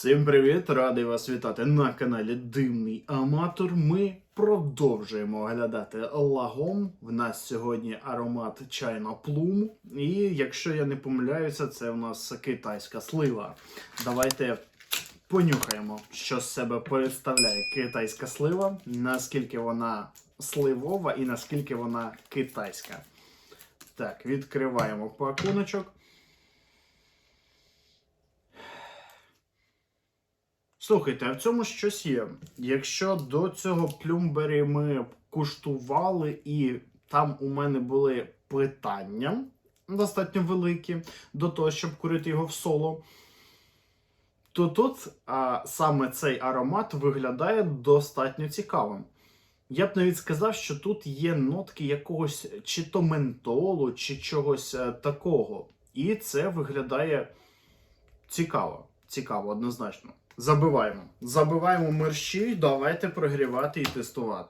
Всім привіт! Радий вас вітати на каналі Димний Аматор. Ми продовжуємо оглядати лагом. В нас сьогодні аромат чайна плум. І якщо я не помиляюся, це в нас китайська слива. Давайте понюхаємо, що з себе представляє китайська слива, наскільки вона сливова і наскільки вона китайська. Так, відкриваємо пакуночок. Слухайте, а в цьому щось є. Якщо до цього плюмбері ми куштували, і там у мене були питання достатньо великі до того, щоб курити його в соло, то тут а, саме цей аромат виглядає достатньо цікавим. Я б навіть сказав, що тут є нотки якогось чи то ментолу, чи чогось е, такого. І це виглядає цікаво. Цікаво, однозначно. Забиваємо. Забиваємо мерщі, давайте прогрівати і тестувати.